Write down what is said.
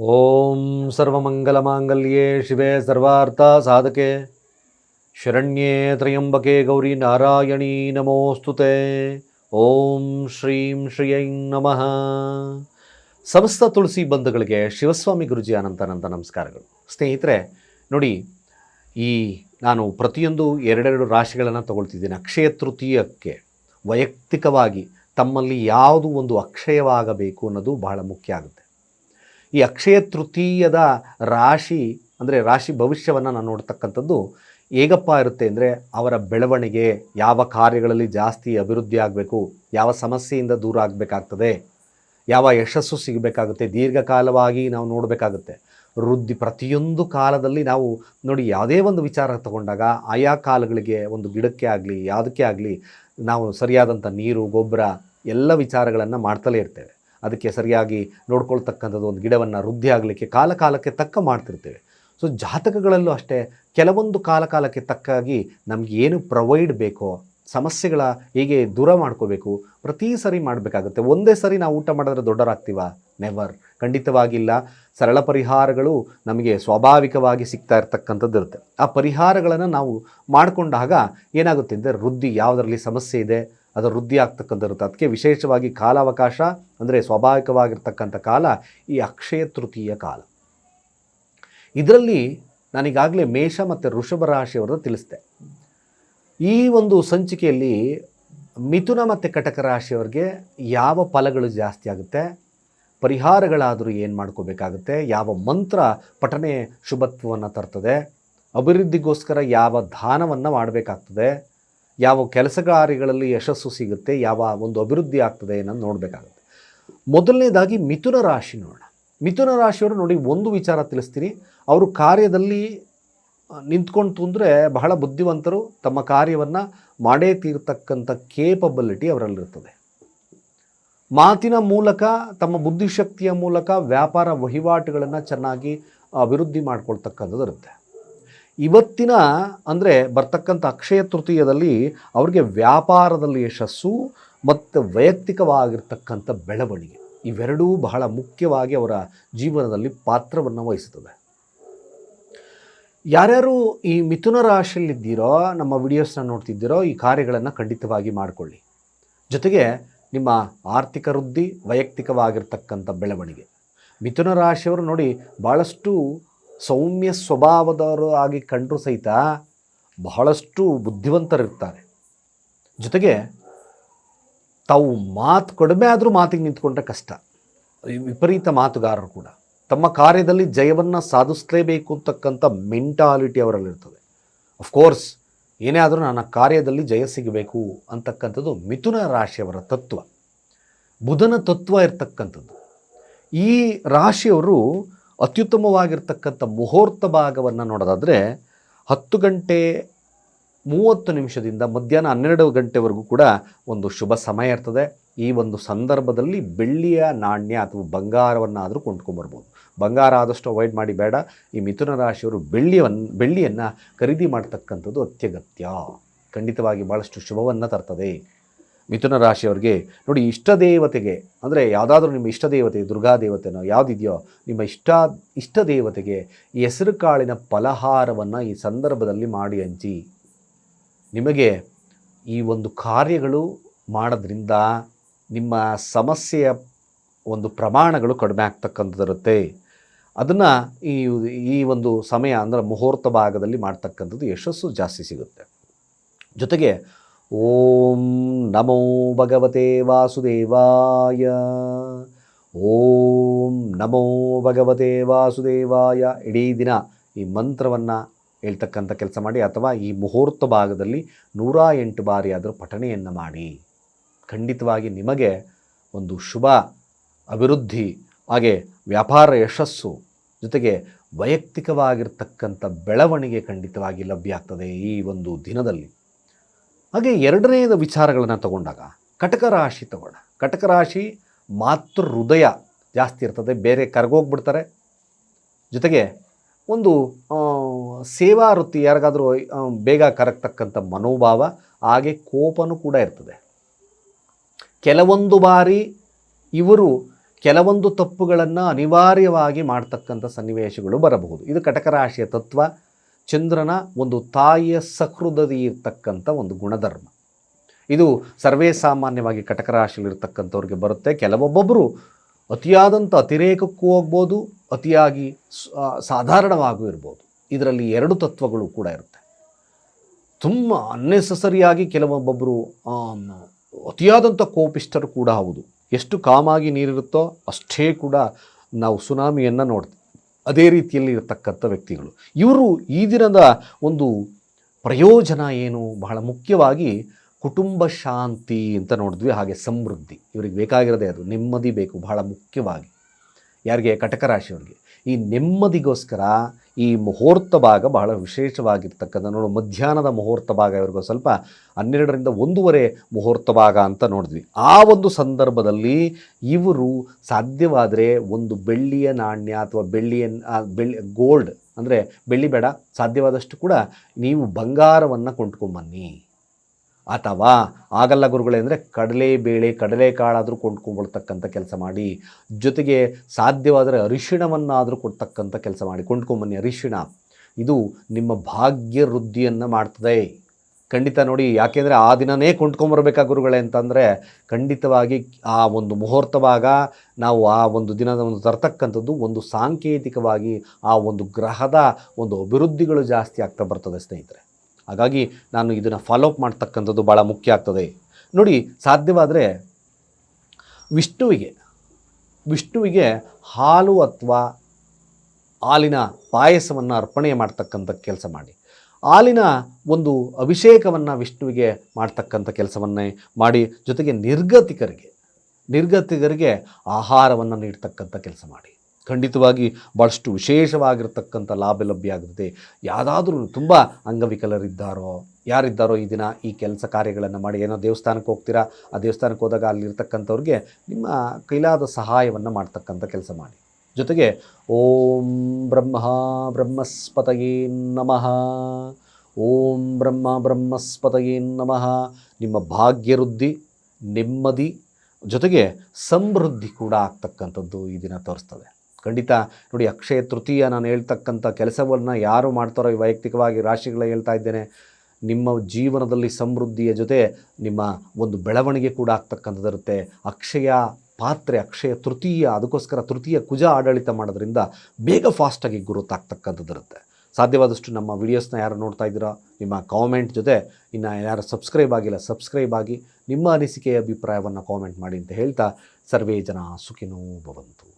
ಓಂ ಸರ್ವಮಂಗಲಮಾಂಗಲ್ಯೆ ಶಿವೆ ಸರ್ವಾರ್ಥ ಸಾಧಕೆ. ಶರಣ್ಯೇ ತ್ರಯಂಬಕೆ ಗೌರಿ ನಾರಾಯಣೀ ನಮೋಸ್ತುತೆ. ಓಂ ಶ್ರೀಂ ಶ್ರೀಯೈ ನಮಃ. ಸಮಸ್ತ ತುಳಸಿ ಬಂಧುಗಳಿಗೆ ಶಿವಸ್ವಾಮಿ ಗುರುಜಿ ಅನಂತಾನಂದ ನಮಸ್ಕಾರಗಳು. ಸ್ನೇಹಿತರೆ, ನೋಡಿ, ಈ ನಾನು ಪ್ರತಿಯೊಂದು ಎರಡೆರಡು ರಾಶಿಗಳನ್ನು ತಗೊಳ್ತಿದ್ದೀನಿ. ಅಕ್ಷಯ ತೃತೀಯಕ್ಕೆ ವೈಯಕ್ತಿಕವಾಗಿ ತಮ್ಮಲ್ಲಿ ಯಾವುದು ಒಂದು ಅಕ್ಷಯವಾಗಬೇಕು ಅನ್ನೋದು ಬಹಳ ಮುಖ್ಯ ಆಗುತ್ತೆ. ಈ ಅಕ್ಷಯ ತೃತೀಯದ ರಾಶಿ, ಅಂದರೆ ರಾಶಿ ಭವಿಷ್ಯವನ್ನು ನಾನು ನೋಡ್ತಕ್ಕಂಥದ್ದು ಹೇಗಪ್ಪ ಇರುತ್ತೆ ಅಂದರೆ ಅವರ ಬೆಳವಣಿಗೆ, ಯಾವ ಕಾರ್ಯಗಳಲ್ಲಿ ಜಾಸ್ತಿ ಅಭಿವೃದ್ಧಿ ಆಗಬೇಕು, ಯಾವ ಸಮಸ್ಯೆಯಿಂದ ದೂರ ಆಗಬೇಕಾಗ್ತದೆ, ಯಾವ ಯಶಸ್ಸು ಸಿಗಬೇಕಾಗುತ್ತೆ, ದೀರ್ಘಕಾಲವಾಗಿ ನಾವು ನೋಡಬೇಕಾಗುತ್ತೆ. ವೃದ್ಧಿ ಪ್ರತಿಯೊಂದು ಕಾಲದಲ್ಲಿ ನಾವು ನೋಡಿ ಯಾವುದೇ ಒಂದು ವಿಚಾರ ತಗೊಂಡಾಗ ಆಯಾ ಕಾಲಗಳಿಗೆ ಒಂದು ಗಿಡಕ್ಕೆ ಆಗಲಿ, ಯಾವುದಕ್ಕೆ ಆಗಲಿ ನಾವು ಸರಿಯಾದಂಥ ನೀರು, ಗೊಬ್ಬರ ಎಲ್ಲ ವಿಚಾರಗಳನ್ನು ಮಾಡ್ತಲೇ ಇರ್ತೇವೆ. ಅದಕ್ಕೆ ಸರಿಯಾಗಿ ನೋಡ್ಕೊಳ್ತಕ್ಕಂಥದ್ದು ಒಂದು ಗಿಡವನ್ನು ವೃದ್ಧಿ ಆಗಲಿಕ್ಕೆ ಕಾಲ ಕಾಲಕ್ಕೆ ತಕ್ಕ ಮಾಡ್ತಿರ್ತೇವೆ. ಸೊ ಜಾತಕಗಳಲ್ಲೂ ಅಷ್ಟೇ ಕೆಲವೊಂದು ಕಾಲ ಕಾಲಕ್ಕೆ ತಕ್ಕಾಗಿ ನಮಗೆ ಏನು ಪ್ರೊವೈಡ್ ಬೇಕೋ, ಸಮಸ್ಯೆಗಳ ಹೇಗೆ ದೂರ ಮಾಡ್ಕೋಬೇಕು, ಪ್ರತಿ ಸರಿ ಮಾಡಬೇಕಾಗುತ್ತೆ. ಒಂದೇ ಸರಿ ನಾವು ಊಟ ಮಾಡಿದ್ರೆ ದೊಡ್ಡರಾಗ್ತೀವ? ನೆವರ್ ಖಂಡಿತವಾಗಿಲ್ಲ. ಸರಳ ಪರಿಹಾರಗಳು ನಮಗೆ ಸ್ವಾಭಾವಿಕವಾಗಿ ಸಿಗ್ತಾ ಇರ್ತಕ್ಕಂಥದ್ದು ಇರುತ್ತೆ. ಆ ಪರಿಹಾರಗಳನ್ನು ನಾವು ಮಾಡಿಕೊಂಡಾಗ ಏನಾಗುತ್ತೆ ಅಂದರೆ ವೃದ್ಧಿ ಯಾವುದರಲ್ಲಿ ಸಮಸ್ಯೆ ಇದೆ? ಅದು ವೃದ್ಧಿ ಆಗ್ತಕ್ಕಂಥದ್ದಿರುತ್ತೆ ಅದಕ್ಕೆ ವಿಶೇಷವಾಗಿ ಕಾಲಾವಕಾಶ ಅಂದರೆ ಸ್ವಾಭಾವಿಕವಾಗಿರ್ತಕ್ಕಂಥ ಕಾಲ, ಈ ಅಕ್ಷಯ ತೃತೀಯ ಕಾಲ. ಇದರಲ್ಲಿ ನಾನೀಗಾಗಲೇ ಮೇಷ ಮತ್ತು ಋಷಭ ರಾಶಿಯವರನ್ನು ತಿಳಿಸಿದೆ. ಈ ಒಂದು ಸಂಚಿಕೆಯಲ್ಲಿ ಮಿಥುನ ಮತ್ತು ಕಟಕ ರಾಶಿಯವರಿಗೆ ಯಾವ ಫಲಗಳು ಜಾಸ್ತಿ ಆಗುತ್ತೆ, ಪರಿಹಾರಗಳಾದರೂ ಏನು ಮಾಡ್ಕೋಬೇಕಾಗುತ್ತೆ, ಯಾವ ಮಂತ್ರ ಪಠನೆ ಶುಭತ್ವವನ್ನು ತರ್ತದೆ, ಅಭಿವೃದ್ಧಿಗೋಸ್ಕರ ಯಾವ ದಾನವನ್ನು ಮಾಡಬೇಕಾಗ್ತದೆ ಯಾವ ಕೆಲಸ ಕಾರ್ಯಗಳಲ್ಲಿ ಯಶಸ್ಸು ಸಿಗುತ್ತೆ, ಯಾವ ಒಂದು ಅಭಿವೃದ್ಧಿ ಆಗ್ತದೆ ಅನ್ನೋದು ನೋಡಬೇಕಾಗುತ್ತೆ. ಮೊದಲನೇದಾಗಿ ಮಿಥುನ ರಾಶಿ ನೋಡೋಣ. ಮಿಥುನ ರಾಶಿಯವರು ನೋಡಿ ಒಂದು ವಿಚಾರ ತಿಳಿಸ್ತೀನಿ. ಅವರು ಕಾರ್ಯದಲ್ಲಿ ನಿಂತ್ಕೊಂಡು ಅಂದರೆ ಬಹಳ ಬುದ್ಧಿವಂತರು, ತಮ್ಮ ಕಾರ್ಯವನ್ನು ಮಾಡೇ ತೀರ್ತಕ್ಕಂಥ ಕೇಪಬಿಲಿಟಿ ಅವರಲ್ಲಿರ್ತದೆ. ಮಾತಿನ ಮೂಲಕ, ತಮ್ಮ ಬುದ್ಧಿಶಕ್ತಿಯ ಮೂಲಕ ವ್ಯಾಪಾರ ವಹಿವಾಟುಗಳನ್ನು ಚೆನ್ನಾಗಿ ಅಭಿವೃದ್ಧಿ ಮಾಡ್ಕೊಳ್ತಕ್ಕಂಥದ್ದು ಇರುತ್ತೆ. ಇವತ್ತಿನ ಅಂದರೆ ಬರ್ತಕ್ಕಂಥ ಅಕ್ಷಯ ತೃತೀಯದಲ್ಲಿ ಅವ್ರಿಗೆ ವ್ಯಾಪಾರದಲ್ಲಿ ಯಶಸ್ಸು ಮತ್ತು ವೈಯಕ್ತಿಕವಾಗಿರ್ತಕ್ಕಂಥ ಬೆಳವಣಿಗೆ ಇವೆರಡೂ ಬಹಳ ಮುಖ್ಯವಾಗಿ ಅವರ ಜೀವನದಲ್ಲಿ ಪಾತ್ರವನ್ನು ವಹಿಸುತ್ತದೆ ಯಾರ್ಯಾರು ಈ ಮಿಥುನ ರಾಶಿಯಲ್ಲಿದ್ದೀರೋ, ನಮ್ಮ ವಿಡಿಯೋಸ್ನ ನೋಡ್ತಿದ್ದೀರೋ ಈ ಕಾರ್ಯಗಳನ್ನು ಖಂಡಿತವಾಗಿ ಮಾಡಿಕೊಳ್ಳಿ. ಜೊತೆಗೆ ನಿಮ್ಮ ಆರ್ಥಿಕ ವೃದ್ಧಿ, ವೈಯಕ್ತಿಕವಾಗಿರ್ತಕ್ಕಂಥ ಬೆಳವಣಿಗೆ. ಮಿಥುನ ರಾಶಿಯವರು ನೋಡಿ ಭಾಳಷ್ಟು ಸೌಮ್ಯ ಸ್ವಭಾವದವರು ಆಗಿ ಕಂಡರೂ ಸಹಿತ ಬಹಳಷ್ಟು ಬುದ್ಧಿವಂತರಿರ್ತಾರೆ. ಜೊತೆಗೆ ತಾವು ಮಾತು ಕಡಿಮೆ ಆದರೂ ಮಾತಿಗೆ ನಿಂತ್ಕೊಂಡ್ರೆ ಕಷ್ಟ. ವಿಪರೀತ ಮಾತುಗಾರರು ಕೂಡ. ತಮ್ಮ ಕಾರ್ಯದಲ್ಲಿ ಜಯವನ್ನು ಸಾಧಿಸಲೇಬೇಕು ಅಂತಕ್ಕಂಥ ಮೆಂಟಾಲಿಟಿ ಅವರಲ್ಲಿರ್ತದೆ. ಅಫ್ಕೋರ್ಸ್ ಏನೇ ಆದರೂ ನನ್ನ ಕಾರ್ಯದಲ್ಲಿ ಜಯ ಸಿಗಬೇಕು ಅಂತಕ್ಕಂಥದ್ದು ಮಿಥುನ ರಾಶಿಯವರ ತತ್ವ. ಬುಧನ ತತ್ವ ಇರ್ತಕ್ಕಂಥದ್ದು. ಈ ರಾಶಿಯವರು ಅತ್ಯುತ್ತಮವಾಗಿರ್ತಕ್ಕಂಥ ಮುಹೂರ್ತ ಭಾಗವನ್ನು ನೋಡೋದಾದರೆ ಹತ್ತು ಗಂಟೆ ಮೂವತ್ತು ನಿಮಿಷದಿಂದ ಮಧ್ಯಾಹ್ನ ಹನ್ನೆರಡು ಗಂಟೆವರೆಗೂ ಕೂಡ ಒಂದು ಶುಭ ಸಮಯ ಇರ್ತದೆ. ಈ ಒಂದು ಸಂದರ್ಭದಲ್ಲಿ ಬೆಳ್ಳಿಯ ನಾಣ್ಯ ಅಥವಾ ಬಂಗಾರವನ್ನು ಆದರೂ ಕೊಂಡ್ಕೊಂಬರ್ಬೋದು. ಬಂಗಾರ ಆದಷ್ಟು ಅವಾಯ್ಡ್ ಮಾಡಿ ಬೇಡ. ಈ ಮಿಥುನ ರಾಶಿಯವರು ಬೆಳ್ಳಿಯನ್ನು ಬೆಳ್ಳಿಯನ್ನು ಖರೀದಿ ಮಾಡ್ತಕ್ಕಂಥದ್ದು ಅತ್ಯಗತ್ಯ. ಖಂಡಿತವಾಗಿ ಭಾಳಷ್ಟು ಶುಭವನ್ನು ತರ್ತದೆ. ಮಿಥುನ ರಾಶಿಯವರಿಗೆ ನೋಡಿ ಇಷ್ಟ ದೇವತೆಗೆ, ಅಂದರೆ ಯಾವುದಾದ್ರೂ ನಿಮ್ಮ ಇಷ್ಟ ದೇವತೆ, ದುರ್ಗಾ ದೇವತೆನೋ ಯಾವುದಿದೆಯೋ, ನಿಮ್ಮ ಇಷ್ಟ ಇಷ್ಟ ದೇವತೆಗೆ ಹೆಸರು ಕಾಳಿನ ಫಲಹಾರವನ್ನು ಈ ಸಂದರ್ಭದಲ್ಲಿ ಮಾಡಿ ಹಂಚಿ ನಿಮಗೆ ಈ ಒಂದು ಕಾರ್ಯಗಳು ಮಾಡೋದ್ರಿಂದ ನಿಮ್ಮ ಸಮಸ್ಯೆಯ ಒಂದು ಪ್ರಮಾಣಗಳು ಕಡಿಮೆ ಆಗ್ತಕ್ಕಂಥದ್ದಿರುತ್ತೆ. ಅದನ್ನು ಈ ಈ ಒಂದು ಸಮಯ ಅಂದರೆ ಮುಹೂರ್ತ ಭಾಗದಲ್ಲಿ ಮಾಡ್ತಕ್ಕಂಥದ್ದು ಯಶಸ್ಸು ಜಾಸ್ತಿ ಸಿಗುತ್ತೆ. ಜೊತೆಗೆ ಓಂ ನಮೋ ಭಗವತೆ ವಾಸುದೇವಾಯ ಓಂ ನಮೋ ಭಗವತೆ ವಾಸುದೇವಾಯ ಇಡೀ ದಿನ ಈ ಮಂತ್ರವನ್ನು ಹೇಳ್ತಕ್ಕಂಥ ಕೆಲಸ ಮಾಡಿ ಅಥವಾ ಈ ಮುಹೂರ್ತ ಭಾಗದಲ್ಲಿ ನೂರ ಎಂಟು ಬಾರಿ ಆದರೂ ಪಠಣೆಯನ್ನು ಮಾಡಿ. ಖಂಡಿತವಾಗಿ ನಿಮಗೆ ಒಂದು ಶುಭ, ಅಭಿವೃದ್ಧಿ, ಹಾಗೆ ವ್ಯಾಪಾರ ಯಶಸ್ಸು ಜೊತೆಗೆ ವೈಯಕ್ತಿಕವಾಗಿರ್ತಕ್ಕಂಥ ಬೆಳವಣಿಗೆ ಖಂಡಿತವಾಗಿ ಲಭ್ಯ ಆಗ್ತದೆ ಈ ಒಂದು ದಿನದಲ್ಲಿ. ಹಾಗೆ ಎರಡನೆಯದ ವಿಚಾರಗಳನ್ನು ತಗೊಂಡಾಗ ಕಟಕ ರಾಶಿ ತಗೋಣ. ಕಟಕ ರಾಶಿ ಮಾತೃ ಹೃದಯ ಜಾಸ್ತಿ ಇರ್ತದೆ, ಬೇರೆ ಕರ್ಗೋಗ್ಬಿಡ್ತಾರೆ ಜೊತೆಗೆ ಒಂದು ಸೇವಾ ವೃತ್ತಿ ಯಾರಿಗಾದರೂ ಬೇಗ ಕರಗ್ತಕ್ಕಂಥ ಮನೋಭಾವ, ಹಾಗೆ ಕೋಪನೂ ಕೂಡ ಇರ್ತದೆ. ಕೆಲವೊಂದು ಬಾರಿ ಇವರು ಕೆಲವೊಂದು ತಪ್ಪುಗಳನ್ನು ಅನಿವಾರ್ಯವಾಗಿ ಮಾಡ್ತಕ್ಕಂಥ ಸನ್ನಿವೇಶಗಳು ಬರಬಹುದು. ಇದು ಕಟಕ ರಾಶಿಯ ತತ್ವ. ಚಂದ್ರನ ಒಂದು ತಾಯಿಯ ಸಹೃದಯ ಇರ್ತಕ್ಕಂಥ ಒಂದು ಗುಣಧರ್ಮ. ಇದು ಸರ್ವೇ ಸಾಮಾನ್ಯವಾಗಿ ಕಟಕ ರಾಶಿಯಲ್ಲಿರ್ತಕ್ಕಂಥವ್ರಿಗೆ ಬರುತ್ತೆ. ಕೆಲವೊಬ್ಬೊಬ್ಬರು ಅತಿಯಾದಂಥ ಅತಿರೇಕಕ್ಕೂ ಹೋಗ್ಬೋದು, ಅತಿಯಾಗಿ ಸಾಧಾರಣವಾಗೂ ಇರ್ಬೋದು. ಇದರಲ್ಲಿ ಎರಡು ತತ್ವಗಳು ಕೂಡ ಇರುತ್ತೆ. ತುಂಬ ಅನ್ನೆಸಸರಿಯಾಗಿ ಕೆಲವೊಬ್ಬೊಬ್ಬರು ಅತಿಯಾದಂಥ ಕೋಪಿಷ್ಟರು ಕೂಡ ಹೌದು. ಎಷ್ಟು ಕಾಮಾಗಿ ನೀರಿರುತ್ತೋ ಅಷ್ಟೇ ಕೂಡ ನಾವು ಸುನಾಮಿಯನ್ನು ನೋಡ್ತೀವಿ. ಅದೇ ರೀತಿಯಲ್ಲಿ ಇರತಕ್ಕಂಥ ವ್ಯಕ್ತಿಗಳು. ಇವರು ಈ ದಿನದ ಒಂದು ಪ್ರಯೋಜನ ಏನು? ಬಹಳ ಮುಖ್ಯವಾಗಿ ಕುಟುಂಬ ಶಾಂತಿ ಅಂತ ನೋಡಿದ್ವಿ. ಹಾಗೆ ಸಮೃದ್ಧಿ. ಇವರಿಗೆ ಬೇಕಾಗಿರೋದೇ ಅದು. ನೆಮ್ಮದಿ ಬೇಕು. ಬಹಳ ಮುಖ್ಯವಾಗಿ. ಯಾರಿಗೆ? ಕಟಕ ರಾಶಿಯವರಿಗೆ ಈ ನೆಮ್ಮದಿಗೋಸ್ಕರ ಈ ಮುಹೂರ್ತ ಭಾಗ ಬಹಳ ವಿಶೇಷವಾಗಿರ್ತಕ್ಕಂಥ, ನೋಡು, ಮಧ್ಯಾಹ್ನದ ಮುಹೂರ್ತ ಭಾಗ ಇವ್ರಿಗೂ ಸ್ವಲ್ಪ ಹನ್ನೆರಡರಿಂದ ಒಂದೂವರೆ ಮುಹೂರ್ತ ಭಾಗ ಅಂತ ನೋಡಿದ್ವಿ. ಆ ಒಂದು ಸಂದರ್ಭದಲ್ಲಿ ಇವರು ಸಾಧ್ಯವಾದರೆ ಒಂದು ಬೆಳ್ಳಿಯ ನಾಣ್ಯ ಅಥವಾ ಬೆಳ್ಳಿಯ ಬೆಳ್ಳಿ, ಗೋಲ್ಡ್, ಅಂದರೆ ಬೆಳ್ಳಿ ಬೇಡ, ಸಾಧ್ಯವಾದಷ್ಟು ಕೂಡ ನೀವು ಬಂಗಾರವನ್ನು ಕೊಂಡ್ಕೊಂಬನ್ನಿ ಅಥವಾ ಆಗಲ್ಲ ಗುರುಗಳೇ ಅಂದರೆ ಕಡಲೆಬೇಳೆ ಕಡಲೆಕಾಳಾದರೂ ಕೊಂಡ್ಕೊಂಡ್ಬರ್ತಕ್ಕಂಥ ಕೆಲಸ ಮಾಡಿ, ಜೊತೆಗೆ ಸಾಧ್ಯವಾದರೆ ಅರಿಶಿಣವನ್ನಾದರೂ ಕೊಡ್ತಕ್ಕಂಥ ಕೆಲಸ ಮಾಡಿ. ಕೊಂಡ್ಕೊಂಬನ್ನಿ ಅರಿಶಿಣ. ಇದು ನಿಮ್ಮ ಭಾಗ್ಯ ವೃದ್ಧಿಯನ್ನು ಮಾಡ್ತದೆ. ಖಂಡಿತ ನೋಡಿ, ಯಾಕೆಂದರೆ ಆ ದಿನನೇ ಕೊಂಡ್ಕೊಂಬರ್ಬೇಕಾ ಗುರುಗಳೇ ಅಂತಂದರೆ, ಖಂಡಿತವಾಗಿ ಆ ಒಂದು ಮುಹೂರ್ತವಾಗ ನಾವು ಆ ಒಂದು ದಿನದ ಒಂದು ತರ್ತಕ್ಕಂಥದ್ದು ಒಂದು ಸಾಂಕೇತಿಕವಾಗಿ ಆ ಒಂದು ಗ್ರಹದ ಒಂದು ಅಭಿವೃದ್ಧಿಗಳು ಜಾಸ್ತಿ ಆಗ್ತಾ ಬರ್ತದೆ ಸ್ನೇಹಿತರೆ. ಹಾಗಾಗಿ ನಾನು ಇದನ್ನು ಫಾಲೋಅಪ್ ಮಾಡ್ತಕ್ಕಂಥದ್ದು ಭಾಳ ಮುಖ್ಯ ಆಗ್ತದೆ. ನೋಡಿ, ಸಾಧ್ಯವಾದರೆ ವಿಷ್ಣುವಿಗೆ ವಿಷ್ಣುವಿಗೆ ಹಾಲು ಅಥವಾ ಹಾಲಿನ ಪಾಯಸವನ್ನು ಅರ್ಪಣೆ ಮಾಡ್ತಕ್ಕಂಥ ಕೆಲಸ ಮಾಡಿ. ಹಾಲಿನ ಒಂದು ಅಭಿಷೇಕವನ್ನು ವಿಷ್ಣುವಿಗೆ ಮಾಡ್ತಕ್ಕಂಥ ಕೆಲಸವನ್ನೇ ಮಾಡಿ, ಜೊತೆಗೆ ನಿರ್ಗತಿಕರಿಗೆ ನಿರ್ಗತಿಕರಿಗೆ ಆಹಾರವನ್ನು ನೀಡ್ತಕ್ಕಂಥ ಕೆಲಸ ಮಾಡಿ. ಖಂಡಿತವಾಗಿ ಭಾಳಷ್ಟು ವಿಶೇಷವಾಗಿರ್ತಕ್ಕಂಥ ಲಾಭ ಲಭ್ಯ ಆಗುತ್ತೆ ಯಾವುದಾದ್ರೂ ತುಂಬ ಅಂಗವಿಕಲರಿದ್ದಾರೋ, ಯಾರಿದ್ದಾರೋ ಈ ದಿನ ಈ ಕೆಲಸ ಕಾರ್ಯಗಳನ್ನು ಮಾಡಿ, ಏನೋ ದೇವಸ್ಥಾನಕ್ಕೆ ಹೋಗ್ತೀರಾ, ಆ ದೇವಸ್ಥಾನಕ್ಕೆ ಹೋದಾಗ ಅಲ್ಲಿರ್ತಕ್ಕಂಥವ್ರಿಗೆ ನಿಮ್ಮ ಕೈಲಾದ ಸಹಾಯವನ್ನು ಮಾಡ್ತಕ್ಕಂಥ ಕೆಲಸ ಮಾಡಿ. ಜೊತೆಗೆ ಓಂ ಬ್ರಹ್ಮ ಬ್ರಹ್ಮಸ್ಪತಯೇ ನಮಃ, ಓಂ ಬ್ರಹ್ಮ ಬ್ರಹ್ಮಸ್ಪತಯೇ ನಮಃ, ನಿಮ್ಮ ಭಾಗ್ಯವೃದ್ಧಿ, ನೆಮ್ಮದಿ, ಜೊತೆಗೆ ಸಮೃದ್ಧಿ ಕೂಡ ಆಗ್ತಕ್ಕಂಥದ್ದು ಈ ದಿನ ತೋರಿಸ್ತದೆ. ಖಂಡಿತ ನೋಡಿ ಅಕ್ಷಯ ತೃತೀಯ ನಾನು ಹೇಳ್ತಕ್ಕಂಥ ಕೆಲಸವನ್ನು ಯಾರು ಮಾಡ್ತಾರೋ ವೈಯಕ್ತಿಕವಾಗಿ ರಾಶಿಗಳ ಹೇಳ್ತಾ ಇದ್ದೇನೆ. ನಿಮ್ಮ ಜೀವನದಲ್ಲಿ ಸಮೃದ್ಧಿಯ ಜೊತೆ ನಿಮ್ಮ ಒಂದು ಬೆಳವಣಿಗೆ ಕೂಡ ಆಗ್ತಕ್ಕಂಥದ್ದಿರುತ್ತೆ ಅಕ್ಷಯ ಪಾತ್ರೆ, ಅಕ್ಷಯ ತೃತೀಯ, ಅದಕ್ಕೋಸ್ಕರ ತೃತೀಯ ಕುಜ ಆಡಳಿತ ಮಾಡೋದ್ರಿಂದ ಬೇಗ ಫಾಸ್ಟಾಗಿ ಗುರುತಾಗ್ತಕ್ಕಂಥದ್ದಿರುತ್ತೆ ಸಾಧ್ಯವಾದಷ್ಟು ನಮ್ಮ ವಿಡಿಯೋಸ್ನ ಯಾರು ನೋಡ್ತಾ ಇದ್ದೀರಾ, ನಿಮ್ಮ ಕಾಮೆಂಟ್ ಜೊತೆ ಇನ್ನು ಯಾರು ಸಬ್ಸ್ಕ್ರೈಬ್ ಆಗಿಲ್ಲ ಸಬ್ಸ್ಕ್ರೈಬ್ ಆಗಿ ನಿಮ್ಮ ಅನಿಸಿಕೆಯ ಅಭಿಪ್ರಾಯವನ್ನು ಕಾಮೆಂಟ್ ಮಾಡಿ ಅಂತ ಹೇಳ್ತಾ ಸರ್ವೇ ಜನ ಸುಖಿನೋ ಭವಂತು.